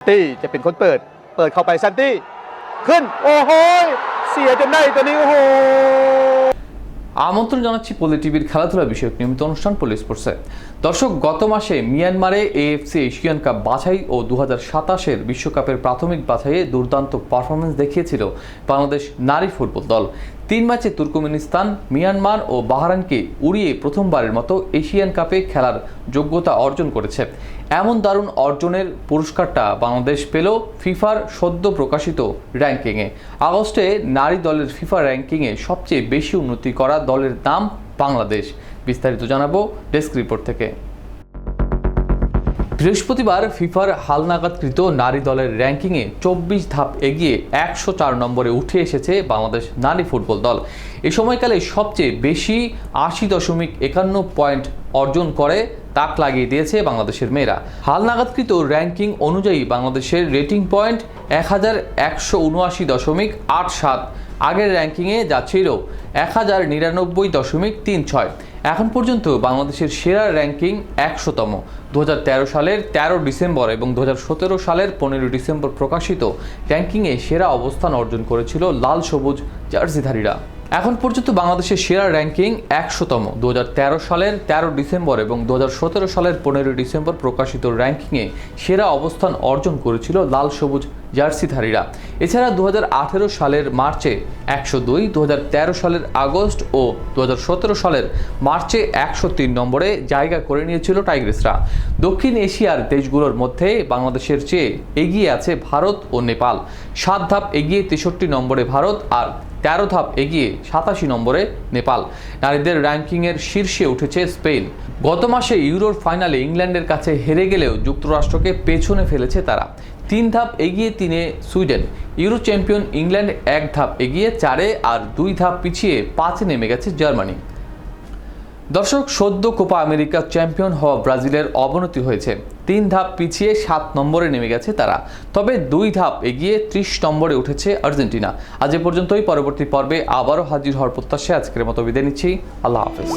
ตี้จะเป็นคนเปิด เปิดเข้าไปซันตี้ ขึ้น โอ้โหยเสียจนได้ตัวนี้ โอ้โห আমন্ত্রণ জানাচ্ছি পলি টিভির খেলাধুলা বিষয়ক নিয়মিত অনুষ্ঠান পলি স্পোর্টসে দর্শক গত মাসে মিয়ানমারে এএফসি এশিয়ান কাপ বাছাই ও দু হাজার সাতাশের বিশ্বকাপের প্রাথমিক বাছাইয়ে দুর্দান্ত পারফরমেন্স দেখিয়েছিল বাংলাদেশ নারী ফুটবল দল তিন ম্যাচে তুর্কমেনিস্তান, মিয়ানমার ও বাহরাইনকে উড়িয়ে প্রথমবারের মতো এশিয়ান কাপে খেলার যোগ্যতা অর্জন করেছে। এমন দারুণ অর্জনের পুরস্কারটা বাংলাদেশ পেল ফিফার সদ্য প্রকাশিত র্যাঙ্কিংয়ে। আগস্টে নারী দলের ফিফা র্যাঙ্কিংয়ে সবচেয়ে বেশি উন্নতি করা দলের নাম বাংলাদেশ। বিস্তারিত জানাব ডেস্ক রিপোর্ট থেকে। বৃহস্পতিবার ফিফার হালনাগাদকৃত নারী দলের র্যাঙ্কিংয়ে চব্বিশ ধাপ এগিয়ে একশো চার নম্বরে উঠে এসেছে বাংলাদেশ নারী ফুটবল দল। এ সময়কালে সবচেয়ে বেশি আশি দশমিক একান্ন পয়েন্ট অর্জন করে, তাক লাগিয়ে দিয়েছে বাংলাদেশের মেয়েরা। হালনাগাদকৃত র্যাঙ্কিং অনুযায়ী বাংলাদেশের রেটিং পয়েন্ট এক হাজার একশো উনআশি দশমিক আট সাত, আগের র্যাঙ্কিংয়ে যা ছিল এক হাজার নিরানব্বই দশমিক তিন ছয়। এখন পর্যন্ত বাংলাদেশের সেরা র্যাঙ্কিং একশোতম। দু হাজার তেরো সালের তেরো ডিসেম্বর এবং দু হাজার সতেরো সালের পনেরো ডিসেম্বর প্রকাশিত র্যাঙ্কিংয়ে সেরা অবস্থান অর্জন করেছিল লাল সবুজ জার্সিধারীরা। এখন পর্যন্ত বাংলাদেশের সেরা র্যাঙ্কিং একশোতম। দু হাজার তেরো সালের তেরো ডিসেম্বর এবং দু হাজার সতেরো সালের পনেরোই ডিসেম্বর প্রকাশিত র্যাঙ্কিংয়ে সেরা অবস্থান অর্জন করেছিল লাল সবুজ জার্সিধারীরা। এছাড়া দু হাজার আঠেরো সালের মার্চে একশো দুই দু সালের আগস্ট ও দু হাজার সতেরো সালের মার্চে একশো তিন নম্বরে জায়গা করে নিয়েছিল টাইগ্রেসরা। দক্ষিণ এশিয়ার দেশগুলোর মধ্যে বাংলাদেশের চেয়ে এগিয়ে আছে ভারত ও নেপাল। সাত ধাপ এগিয়ে তেষট্টি নম্বরে ভারত আর তেরো ধাপ এগিয়ে সাতাশি নম্বরে নেপাল। নারীদের র্যাঙ্কিংয়ের শীর্ষে উঠেছে স্পেন। গত মাসে ইউরোর ফাইনালে ইংল্যান্ডের কাছে হেরে গেলেও যুক্তরাষ্ট্রকে পেছনে ফেলেছে তারা। তিন ধাপ এগিয়ে তিনে সুইডেন। ইউরো চ্যাম্পিয়ন ইংল্যান্ড এক ধাপ এগিয়ে চারে আর দুই ধাপ পিছিয়ে পাঁচে নেমে গেছে জার্মানি। দর্শক, সদ্য কোপা আমেরিকা চ্যাম্পিয়ন হওয়া ব্রাজিলের অবনতি হয়েছে। তিন ধাপ পিছিয়ে সাত নম্বরে নেমে গেছে তারা। তবে দুই ধাপ এগিয়ে ত্রিশ নম্বরে উঠেছে আর্জেন্টিনা। আজ এ পর্যন্তই, পরবর্তী পর্বে আবারও হাজির হওয়ার প্রত্যাশায় আজকের মতো বিদায় নিচ্ছি। আল্লাহ হাফেজ।